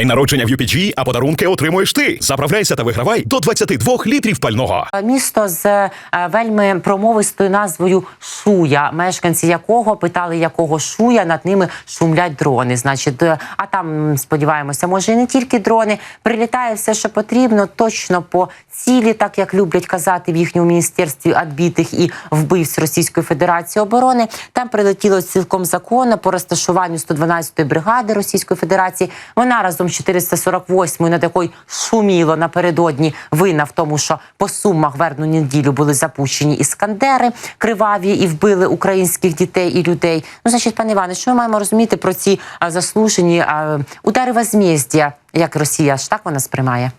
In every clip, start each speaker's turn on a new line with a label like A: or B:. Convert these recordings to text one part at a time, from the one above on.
A: День народження в UPG, а подарунки отримуєш ти. Заправляйся та вигравай до 22 літрів пального.
B: Місто з е, вельми промовистою назвою Шуя, мешканці якого питали, якого шуя над ними шумлять дрони. Значить, е, а там сподіваємося, може і не тільки дрони. Прилітає все, що потрібно, точно по цілі, так як люблять казати в їхньому міністерстві адбитих і вбивць Російської Федерації оборони. Там прилетіло цілком законно по розташуванню 112-ї бригади Російської Федерації. Вона разом з 448-ю, над якою шуміло напередодні вина в тому, що по сумах верну неділю були запущені іскандери криваві і вбили українських дітей і людей. Ну, значить, пане Іване, що ми маємо розуміти про ці а, заслужені а, удари возмездя, як Росія ж так вона сприймає?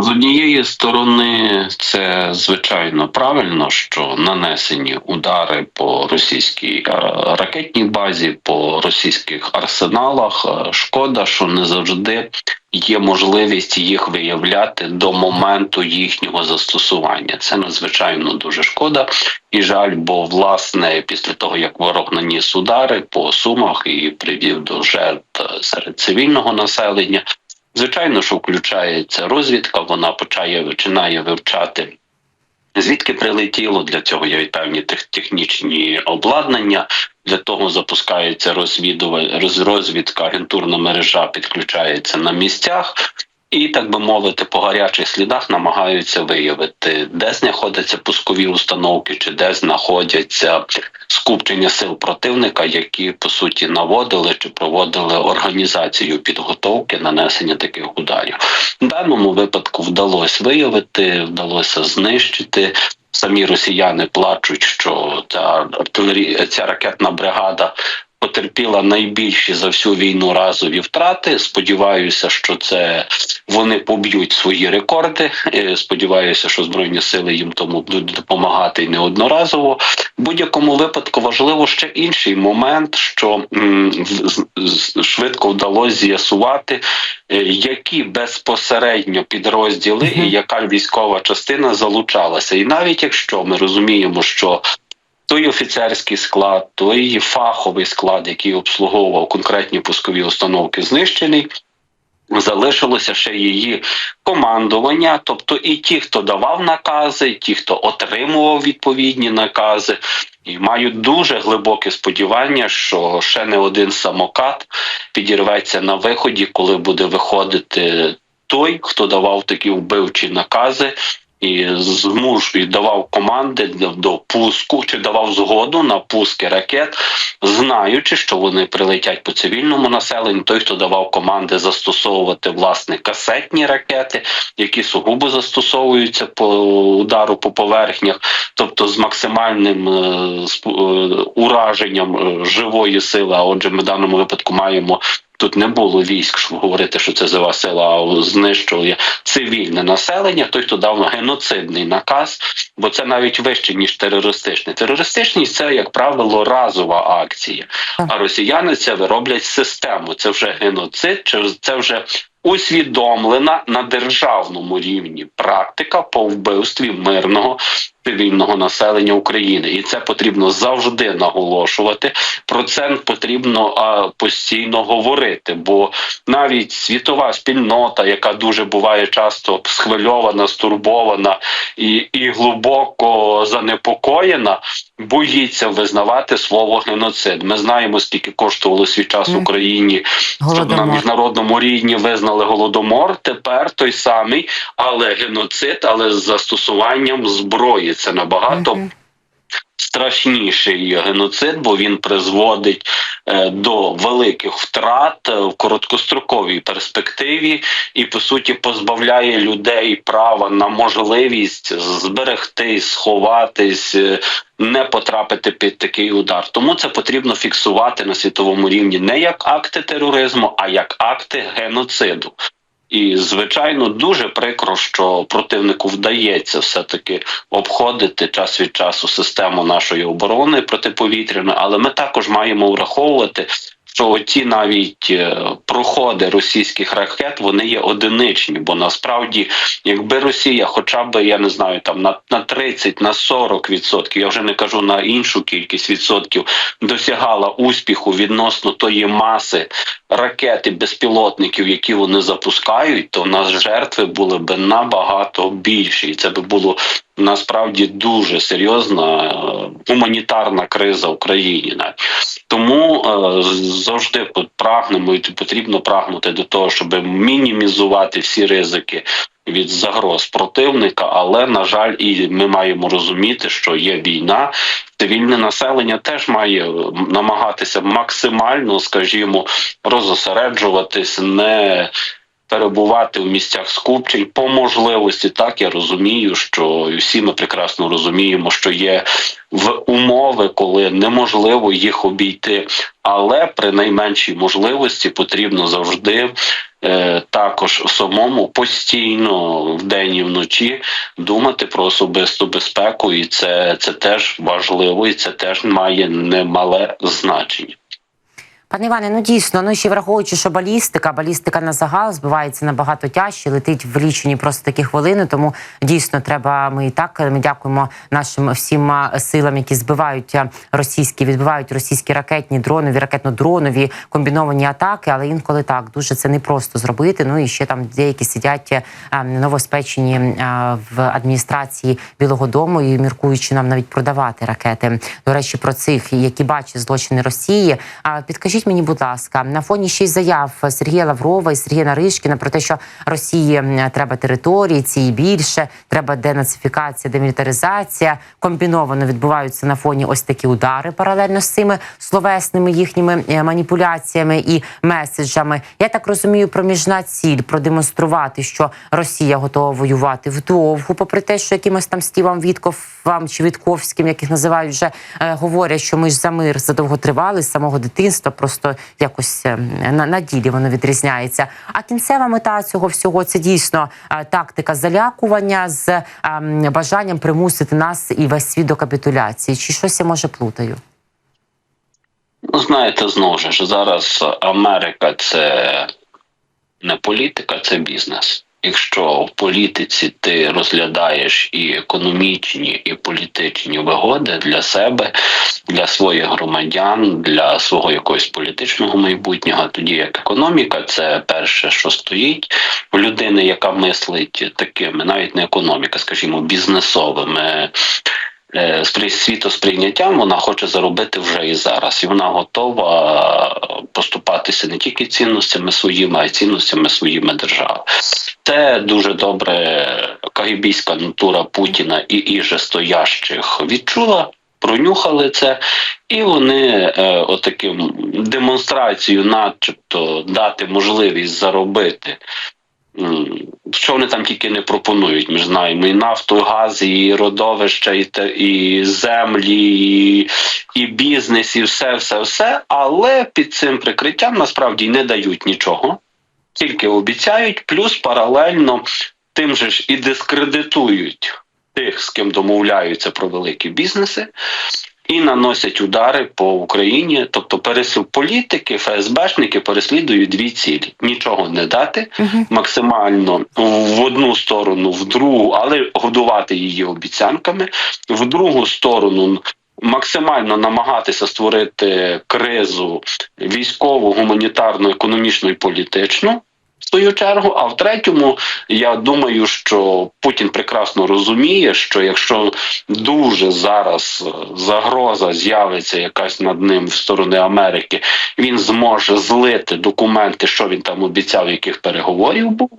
C: З однієї сторони, це звичайно правильно, що нанесені удари по російській е, ракетній базі, по російських арсеналах. Е, Шкода, що не завжди є можливість їх виявляти до моменту їхнього застосування. Це надзвичайно дуже шкода і жаль, бо власне після того як ворог наніс удари по сумах і привів до жертв серед цивільного населення. Звичайно, що включається розвідка, вона почає починає вивчати. Звідки прилетіло для цього є певні технічні обладнання. Для того запускається розвідка, агентурна мережа підключається на місцях, і так би мовити, по гарячих слідах намагаються виявити, де знаходяться пускові установки, чи де знаходяться скупчення сил противника, які по суті наводили чи проводили організацію підготовки нанесення таких ударів. В даному випадку вдалося виявити, вдалося знищити. Самі росіяни плачуть, що ця артилерія, ця ракетна бригада потерпіла найбільші за всю війну разові втрати. Сподіваюся, що це вони поб'ють свої рекорди. Е, Сподіваюся, що збройні сили їм тому будуть допомагати неодноразово. В будь-якому випадку важливо ще інший момент, що швидко вдалося з'ясувати, е, які безпосередньо підрозділи і яка військова частина залучалася. І навіть якщо ми розуміємо, що той офіцерський склад, той фаховий склад, який обслуговував конкретні пускові установки, знищений. Залишилося ще її командування, тобто і ті, хто давав накази, і ті, хто отримував відповідні накази, і мають дуже глибоке сподівання, що ще не один самокат підірветься на виході, коли буде виходити той, хто давав такі вбивчі накази, і змуж і давав команди до, пуску чи давав згоду на пуски ракет, знаючи, що вони прилетять по цивільному населенню. Той, хто давав команди застосовувати власне касетні ракети, які сугубо застосовуються по удару по поверхнях, тобто з максимальним е, е, ураженням е, живої сили. А отже, ми в даному випадку маємо. Тут не було військ, щоб говорити, що це жива сила, а знищує цивільне населення. Той, хто дав геноцидний наказ, бо це навіть вище ніж терористичний. Терористичність це, як правило, разова акція. А росіяни це вироблять систему. Це вже геноцид, це вже усвідомлена на державному рівні практика по вбивстві мирного цивільного населення України, і це потрібно завжди наголошувати. Про це потрібно а, постійно говорити, бо навіть світова спільнота, яка дуже буває часто схвильована, стурбована і, і глибоко занепокоєна, боїться визнавати слово геноцид. Ми знаємо, скільки коштувало свій час. Україні, щоб на міжнародному рівні визнали голодомор. Тепер той самий, але геноцид, але з застосуванням зброї. Це набагато страшніший геноцид, бо він призводить е, до великих втрат в короткостроковій перспективі і по суті позбавляє людей права на можливість зберегти, сховатись. е, Не потрапити під такий удар, тому це потрібно фіксувати на світовому рівні не як акти тероризму, а як акти геноциду. І звичайно дуже прикро, що противнику вдається все таки обходити час від часу систему нашої оборони протиповітряної, але ми також маємо враховувати що ті навіть е, проходи російських ракет вони є одиничні, бо насправді, якби Росія, хоча б я не знаю, там на, на 30, на 40 відсотків, я вже не кажу на іншу кількість відсотків, досягала успіху відносно тої маси ракет і безпілотників, які вони запускають, то в нас жертви були б набагато більші, і це би було насправді дуже серйозна е, гуманітарна криза в Україні. Тому е, завжди прагнемо і потрібно прагнути до того, щоб мінімізувати всі ризики від загроз противника. Але на жаль, і ми маємо розуміти, що є війна. Цивільне населення теж має е, намагатися максимально, скажімо, розосереджуватись, не перебувати в місцях скупчень по можливості. Так я розумію, що всі ми прекрасно розуміємо, що є в умови, коли неможливо їх обійти, але при найменшій можливості потрібно завжди. е, Також самому постійно вдень і вночі думати про особисту безпеку, і це, це теж важливо, і це теж має немале значення.
B: Пане Іване, ну дійсно, ну ще враховуючи, що балістика, балістика на загал збивається набагато тяжче, летить в лічені просто такі хвилини. Тому дійсно треба. Ми і так ми дякуємо нашим всім силам, які збивають російські, відбивають російські ракетні, дронові, ракетно-дронові комбіновані атаки. Але інколи так дуже це непросто зробити. Ну і ще там деякі сидять а, новоспечені в адміністрації Білого Дому і міркуючи нам навіть продавати ракети. До речі, про цих, які бачать злочини Росії. А підкажіть мені, будь ласка, на фоні ще й заяв Сергія Лаврова і Сергія Наришкіна про те, що Росії треба території, ці і більше, треба денацифікація, демілітаризація. Комбіновано відбуваються на фоні ось такі удари паралельно з цими словесними їхніми е, маніпуляціями і меседжами. Я так розумію, проміжна ціль продемонструвати, що Росія готова воювати вдовгу, попри те, що якимось там Стівам Вітков чи Вітковським, яких називають вже е, говорять, що ми ж за мир задовго тривали з самого дитинства, просто якось е, на, на ділі воно відрізняється. А кінцева мета цього всього це дійсно е, тактика залякування з е, бажанням примусити нас і весь світ до капітуляції. Чи щось я може плутаю?
C: Ну, знаєте, знову ж зараз Америка це не політика, це бізнес. Якщо в політиці ти розглядаєш і економічні, і політичні вигоди для себе, для своїх громадян, для свого якогось політичного майбутнього, тоді як економіка, це перше, що стоїть у людини, яка мислить такими, навіть не економіка, скажімо, бізнесовими світосприйняттям, вона хоче заробити вже і зараз, і вона готова поступатися не тільки цінностями своїми, а й цінностями своїми держави. Це дуже добре кагібійська натура Путіна і іже стоящих відчула. Пронюхали це, і вони е, отаким демонстрацією, начебто, дати можливість заробити Що вони там тільки не пропонують? Ми знаємо і нафту, газ, і родовища, і, і землі, і, і бізнес, і все, все, все. Але під цим прикриттям насправді не дають нічого, тільки обіцяють, плюс паралельно тим же ж і дискредитують тих, з ким домовляються про великі бізнеси. І наносять удари по Україні, тобто переслід політики, ФСБшники переслідують дві цілі: нічого не дати, максимально в одну сторону, в другу, але годувати її обіцянками, в другу сторону. Максимально намагатися створити кризу військову, гуманітарну, економічну і політичну в свою чергу. А в третьому, я думаю, що Путін прекрасно розуміє, що якщо дуже зараз е, загроза з'явиться якась над ним в сторони Америки, він зможе злити документи, що він там обіцяв, яких переговорів був.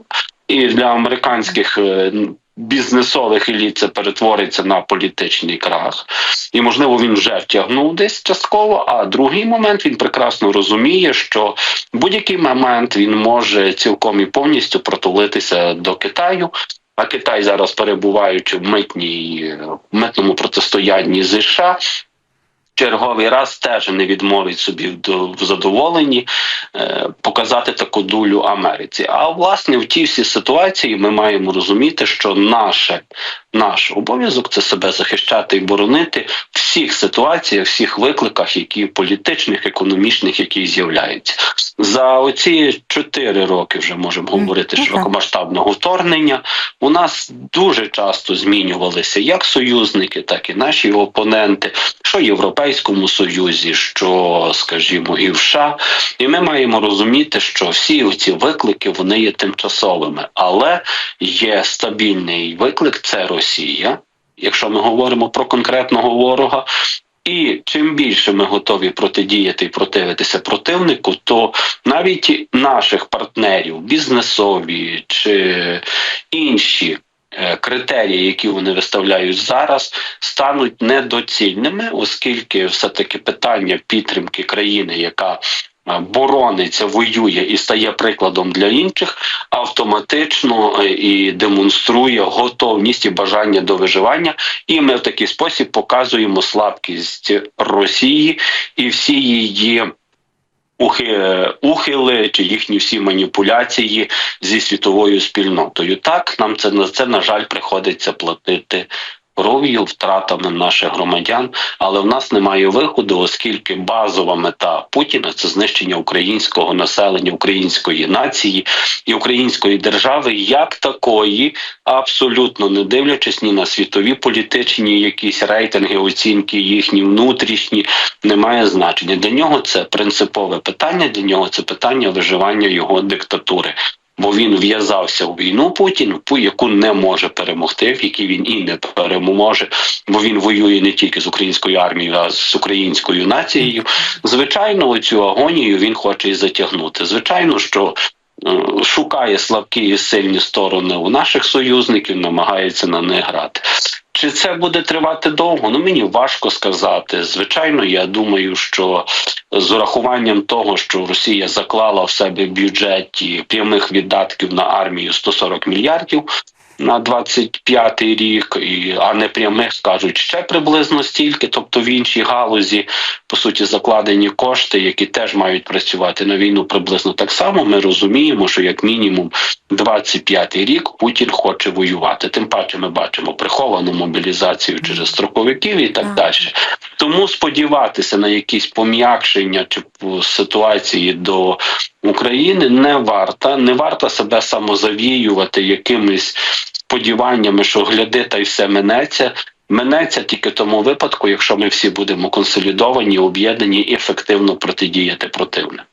C: І для американських е, бізнесових еліт це перетвориться на політичний крах. І, можливо, він вже втягнув десь частково. А другий момент він прекрасно розуміє, що будь-який момент він може цілком і повністю протулитися до Китаю. А Китай зараз перебуваючи в митній митному протистоянні з США, черговий раз теж не відмовить собі в до- в задоволенні е, показати таку дулю Америці. А власне в тій всій ситуації ми маємо розуміти, що наше наш обов'язок це себе захищати і боронити в всіх ситуаціях, всіх викликах, які політичних, економічних, які з'являються за оці чотири роки. Вже можемо говорити
B: Ну,
C: широкомасштабного вторгнення. У нас дуже часто змінювалися як союзники, так і наші опоненти, що в Європейському Союзі, що, скажімо, і в США. І ми маємо розуміти, що всі ці виклики вони є тимчасовими, але є стабільний виклик це Росія. Якщо ми говоримо про конкретного ворога, і чим більше ми готові протидіяти і противитися противнику, то навіть наших партнерів, бізнесові чи інші е, критерії, які вони виставляють зараз, стануть недоцільними, оскільки все таки питання підтримки країни, яка Борониться, воює і стає прикладом для інших, автоматично е, і демонструє готовність і бажання до виживання, і ми в такий спосіб показуємо слабкість Росії і всі її ухи- ухили чи їхні всі маніпуляції зі світовою спільнотою. Так нам це на це на жаль приходиться платити. Кров'ю, втратами наших громадян, але в нас немає виходу, оскільки базова мета Путіна це знищення українського населення, української нації і української держави як такої, абсолютно не дивлячись ні на світові політичні якісь рейтинги, оцінки їхні внутрішні, немає значення. Для нього це принципове питання. Для нього це питання виживання його диктатури. Бо він в'язався у війну Путін, яку не може перемогти, в якій він і не переможе, бо він воює не тільки з українською армією, а з українською нацією. Звичайно, цю агонію він хоче і затягнути. Звичайно, що шукає слабкі і сильні сторони у наших союзників, намагається на них грати. Чи це буде тривати довго? Ну мені важко сказати. Звичайно, я думаю, що з урахуванням того, що Росія заклала в себе бюджеті прямих віддатків на армію 140 мільярдів. На 25-й рік, і а не прямих скажуть ще приблизно стільки, тобто в іншій галузі по суті закладені кошти, які теж мають працювати на війну приблизно так само. Ми розуміємо, що як мінімум 25-й рік Путін хоче воювати. Тим паче ми бачимо приховану мобілізацію через строковиків і так
B: Так.
C: далі. Тому сподіватися на якісь пом'якшення чи ситуації до України не варто. Не варто себе самозавіювати якимись сподіваннями, що гляди та й все минеться. Минеться тільки тому випадку, якщо ми всі будемо консолідовані, об'єднані і ефективно протидіяти противнику.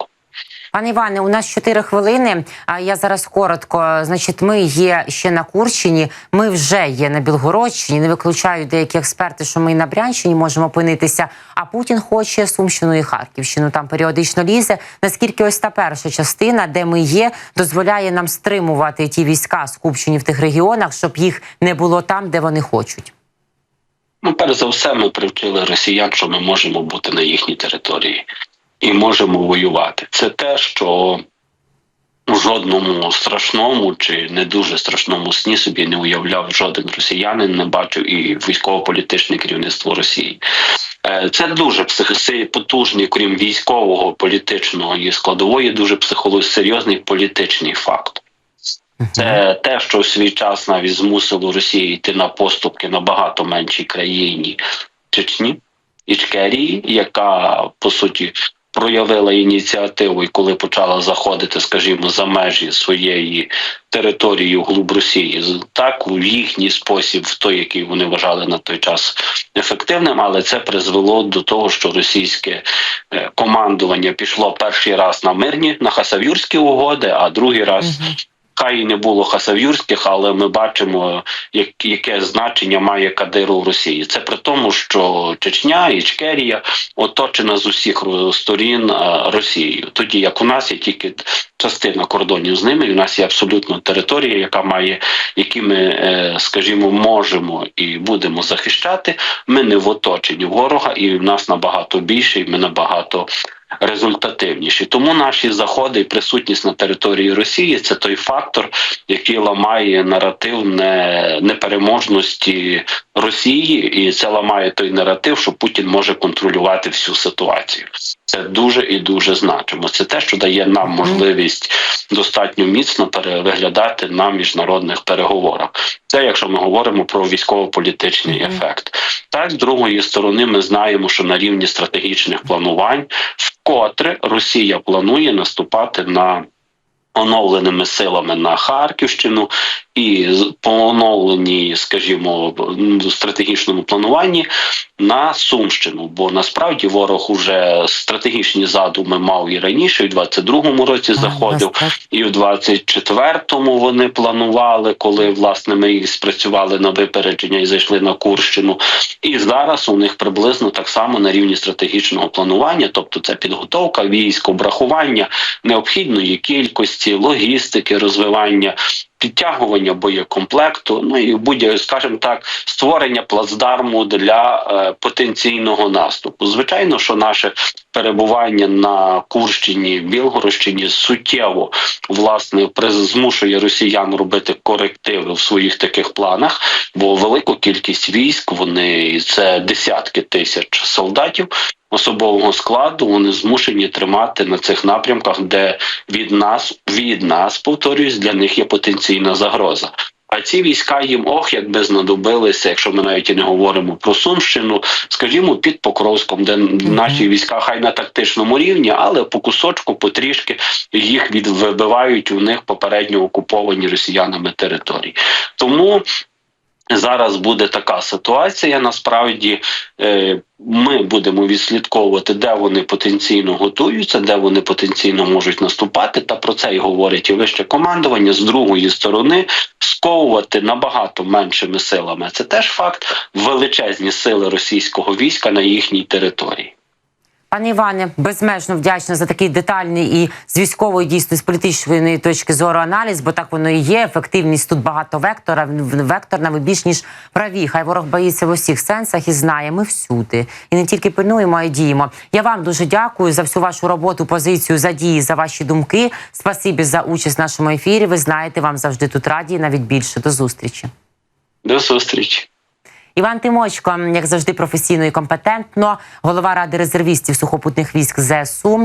B: Пане Іване, у нас 4 хвилини. А я зараз коротко. Значить, ми є ще на Курщині. Ми вже є на Білгородщині. Не виключають деякі експерти, що ми і на Брянщині можемо опинитися. А Путін хоче Сумщину і Харківщину. Там періодично лізе. Наскільки ось та перша частина, де ми є, дозволяє нам стримувати ті війська, скупчені в тих регіонах, щоб їх не було там, де вони хочуть.
C: Ну, перш за все, ми привчили росіян, що ми можемо бути на їхній території і можемо воювати. Це те, що у жодному страшному чи не дуже страшному сні собі не уявляв жоден росіянин, не бачив і військово-політичне керівництво Росії. Е, Це дуже псих- потужний, крім військового політичного і складової, дуже психолог серйозний політичний фактор. Це те, що в свій час навіть змусило Росію йти на поступки набагато меншій країні Чечні, Ічкерії, яка по суті проявила ініціативу, і коли почала заходити, скажімо, за межі своєї території глуб Росії, так у їхній спосіб, в той, який вони вважали на той час ефективним, але це призвело до того, що російське е, командування пішло перший раз на мирні на хасавюрські угоди, а другий раз. Хай і не було хасавюрських, але ми бачимо, як, яке значення має Кадиру в Росії. Це при тому, що Чечня, Ічкерія оточена з усіх сторін е, Росією. Тоді як у нас є тільки частина кордонів з ними, і у нас є абсолютно територія, яка має, які ми, е, скажімо, можемо і будемо захищати. Ми не в оточенні ворога, і в нас набагато більше, і ми набагато результативніші. Тому наші заходи і присутність на території Росії це той фактор, який ламає наратив не, непереможності Росії, і це ламає той наратив, що Путін може контролювати всю ситуацію. Це дуже і дуже значимо. Це те, що дає нам можливість достатньо міцно переглядати на міжнародних переговорах. Це якщо ми говоримо про військово-політичний ефект. Так, з другої сторони, ми знаємо, що на рівні стратегічних планувань вкотре Росія планує наступати на оновленими силами на Харківщину і по скажімо, стратегічному плануванні на Сумщину. Бо насправді ворог уже стратегічні задуми мав і раніше, і в 22-му році заходив. І в 24-му вони планували, коли власне ми їх спрацювали на випередження і зайшли на Курщину. І зараз у них приблизно так само на рівні стратегічного планування, тобто це підготовка військ, обрахування необхідної кількості, логістики, розвивання. Підтягування боєкомплекту, ну і будь скажімо так, створення плацдарму для е, потенційного наступу. Звичайно, що наше перебування на Курщині, Білгородщині суттєво власне змушує росіян робити корективи в своїх таких планах, бо велику кількість військ вони це десятки тисяч солдатів. Особового складу вони змушені тримати на цих напрямках, де від нас від нас повторюсь, для них є потенційна загроза. А ці війська їм ох, якби знадобилися, якщо ми навіть і не говоримо про Сумщину, скажімо, під Покровськом, де наші війська хай на тактичному рівні, але по кусочку, потрішки їх відвибивають у них попередньо окуповані росіянами території. Тому зараз буде така ситуація. Насправді е, ми будемо відслідковувати, де вони потенційно готуються, де вони потенційно можуть наступати. Та про це й говорить і вище командування з другої сторони. Сковувати набагато меншими силами. Це теж факт величезні сили російського війська на їхній території.
B: Пане Іване, безмежно вдячна за такий детальний і з військової дійсно з політичної точки зору аналіз, бо так воно і є. Ефективність тут багато вектора. в- Векторна ви більш ніж праві. Хай ворог боїться в усіх сенсах і знає. Ми всюди. І не тільки пильнуємо, а й діємо. Я вам дуже дякую за всю вашу роботу, позицію, за дії, за ваші думки. Спасибі за участь в нашому ефірі. Ви знаєте, вам завжди тут раді, навіть більше. До зустрічі.
C: До зустрічі.
B: Іван Тимочко, як завжди, професійно і компетентно, голова ради резервістів сухопутних військ ЗСУ.